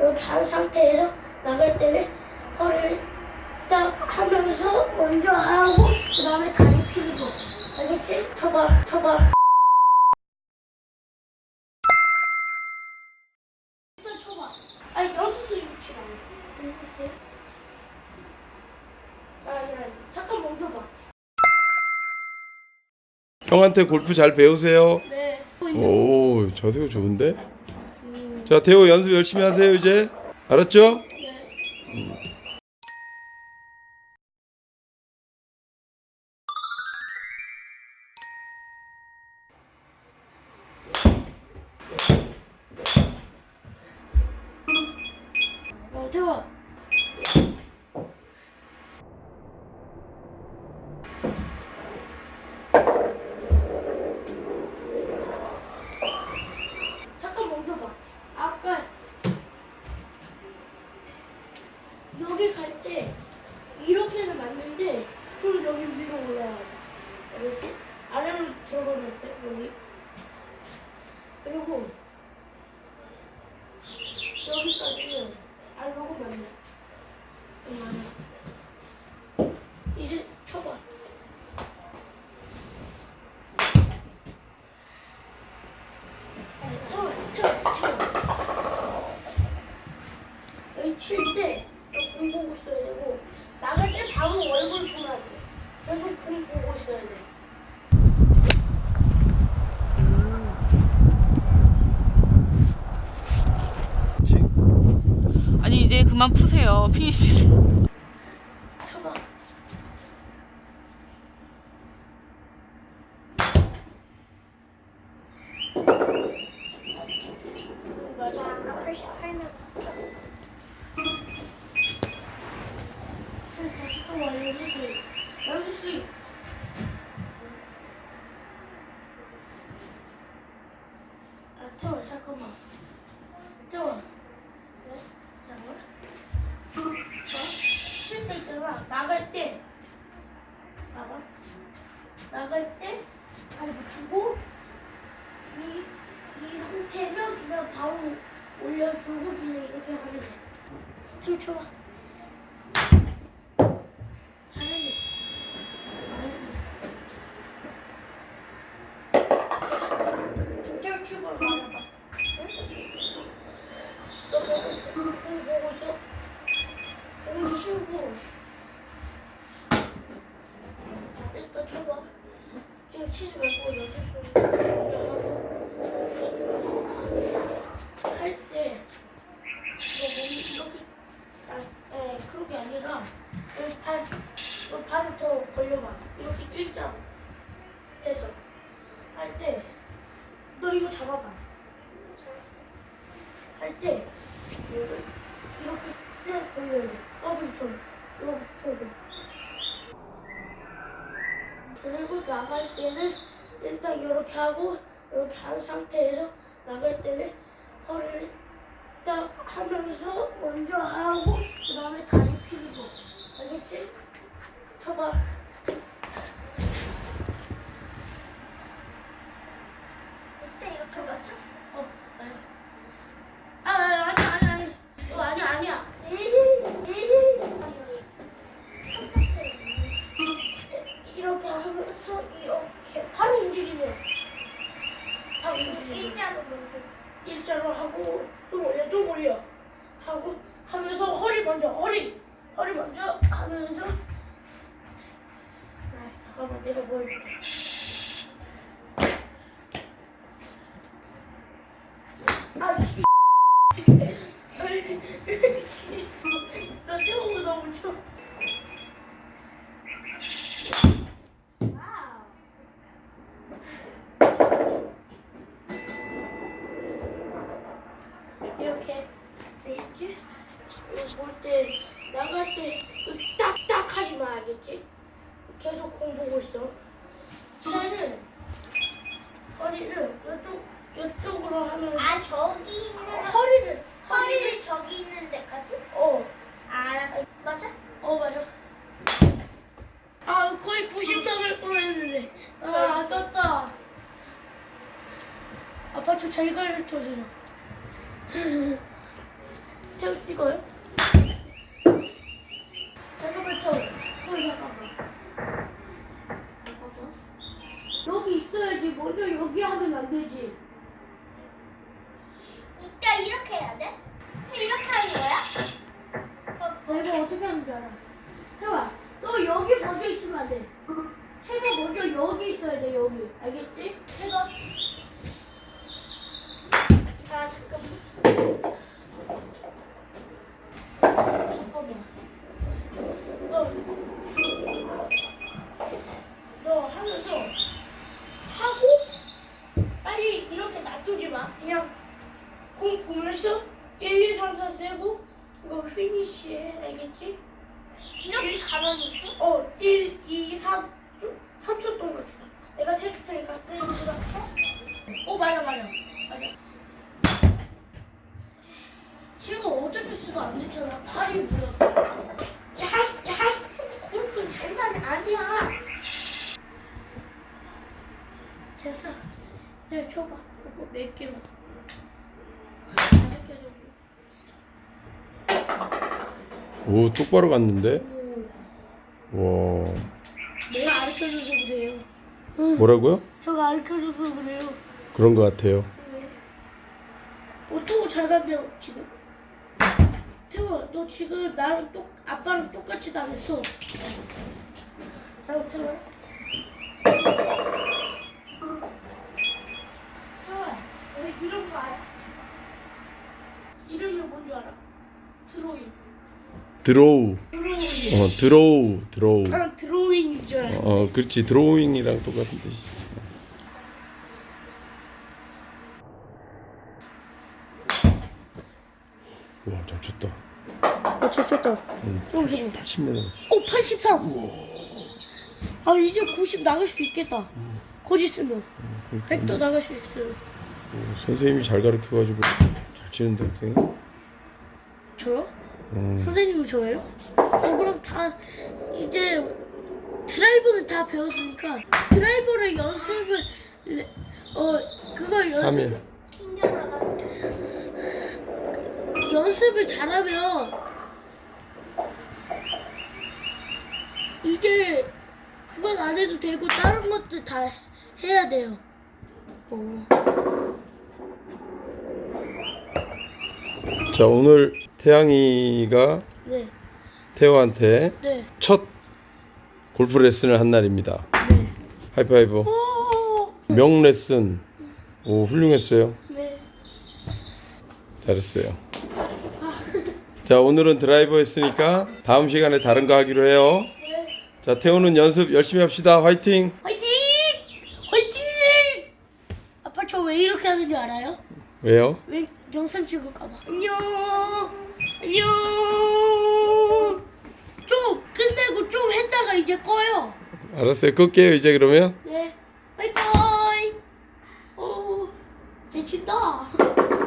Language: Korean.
이렇게 한 상태에서 나갈 때는 허리를 딱 하면서 먼저 하고 그 다음에 다리 펴고. 알겠지? 쳐봐 쳐봐. 일단 쳐봐. 아니 연습 위치가 아니야 연습 아니 아니. 잠깐 멈춰봐. 형한테 골프 잘 배우세요. 네. 오, 자세가 좋은데? 자, 대호 연습 열심히 하세요, 이제. 알았죠? 네. 어, 계속 공 보고 있어야 돼. 아니 이제 그만 푸세요 피니시를 쳐봐. 맞아. 아까 88면. 다시 좀 스윙. 연습 스윙. 아, 태워, 잠깐만. 태워. 네? 잠깐만. 칠때 있잖아. 나갈 때. 나가. 나갈 때 다리 붙이고 이, 이 상태는 그냥 바로 올려주고 그냥 이렇게 하면 돼. 힘 줘봐. 이거 잡아봐. 할 때, 이렇게 쭉 벌려야 돼. 더블처럼. 이렇게 펴고. 그리고 나갈 때는 일단 이렇게 하고 이렇게 한 상태에서 나갈 때는 허리를 딱 하면서 먼저 하고 그 다음에 다리 펴고 알겠지? 쳐봐 이렇게 맞춰? 어 아니 아 아니 아니 아니 이거 아니 아니야 이렇게 하면서 이렇게 움직이네. 팔 움직이네. 일자로 일자로 하고 좀 올려 좀 올려 하고 하면서 허리 먼저 허리 허리 먼저 하면서 아, 잠깐만 내가 보여줄게. 아, 씨. 나 태우고 너무 쳐. 와우. 이렇게 알겠지? 볼때 나갈 때 딱딱 하지 마 알겠지? 계속 공 보고 있어. 쟤는 허리를 이쪽 이쪽으로 하면 아 저기 있는 허리를 허리를 저기 있는 데까지? 어. 알았어. 맞아? 어 맞아. 아 거의 90명을 뻔했는데 아 떴다. 아빠 저잘 가르쳐 주죠. 태우 찍어요? 잠깐만 태우. 태우 잠깐만. 잠깐만. 여기 있어야지. 먼저 여기 하면 안 되지. 이따 이렇게 해야 돼? 이렇게 하는 거야? 너 어떻게 하는 줄 알아? 태우야, 너 여기 먼저 있으면 안 돼. 채가 먼저 여기 있어야 돼, 여기. 알겠지? 이거. 아 잠깐만. 잠깐만. 너, 너 하면서 하고 빨리 이렇게 놔두지 마. 그냥 공 보면서 1, 2, 3, 4 세고 이거 피니쉬해. 알겠지? 가만히 있어? 어, 1, 2, 4, 3초 동안. 내가 세줄 테니까 끄고 시작해. 어, 맞아, 맞아. 맞아. 지금 어드레스가 안 됐잖아. 팔이 물렸어. 짝, 짝. 골프 장난 아니야. 됐어. 자, 쳐봐. 이거 몇 개만. 다섯 개 정도. 오 똑바로 갔는데 오, 와 내가 가르쳐줘서 그래요. 뭐라고요? 저가 가르쳐줘서 그래요. 그런 것 같아요 어떻게 잘 간대요 지금? 태호야 너 지금 나랑 똑 아빠랑 똑같이 당했어 잘 태호야 태호야 너 이런 거 알아? 이름이 뭔줄 알아? 드로잉 드로우 어 드로우 드로우. 난 드로잉인 줄 알아 어 그렇지. 드로잉이랑 똑같은 뜻이 와잘 쳤다. 어 쳤다. 응, 좀 지금 80m 어. 83! 아 이제 90 나갈 수 있겠다. 거짓 쓰면. 100도 나갈 수 있어요. 어, 선생님이 잘 가르쳐가지고 잘 치는데 학생이? 저요? 어, 선생님이 저예요? 어, 그럼 다 이제 드라이버는 다 배웠으니까 드라이버를 연습을 어 그걸 연습 3일 튕겨 나갔어. 연습을 잘하면 이제 그건 안 해도 되고 다른 것들 다 해야 돼요. 어. 자 오늘 태양이가 네, 태호한테 네, 첫 골프 레슨을 한 날입니다 네. 하이파이브 오, 명 레슨 오 훌륭했어요 네. 잘했어요 자 오늘은 드라이버 했으니까 다음 시간에 다른 거 하기로 해요 자 태호는 연습 열심히 합시다 화이팅 화이팅! 화이팅! 아빠 저 왜 이렇게 하는 줄 알아요? 왜요? 왜 영상 찍을까봐. 안녕. 안녕. 좀 끝내고 좀 했다가 이제 꺼요. 알았어요 끌게요 이제 그러면 네. 바이바이. 어, 제 친다.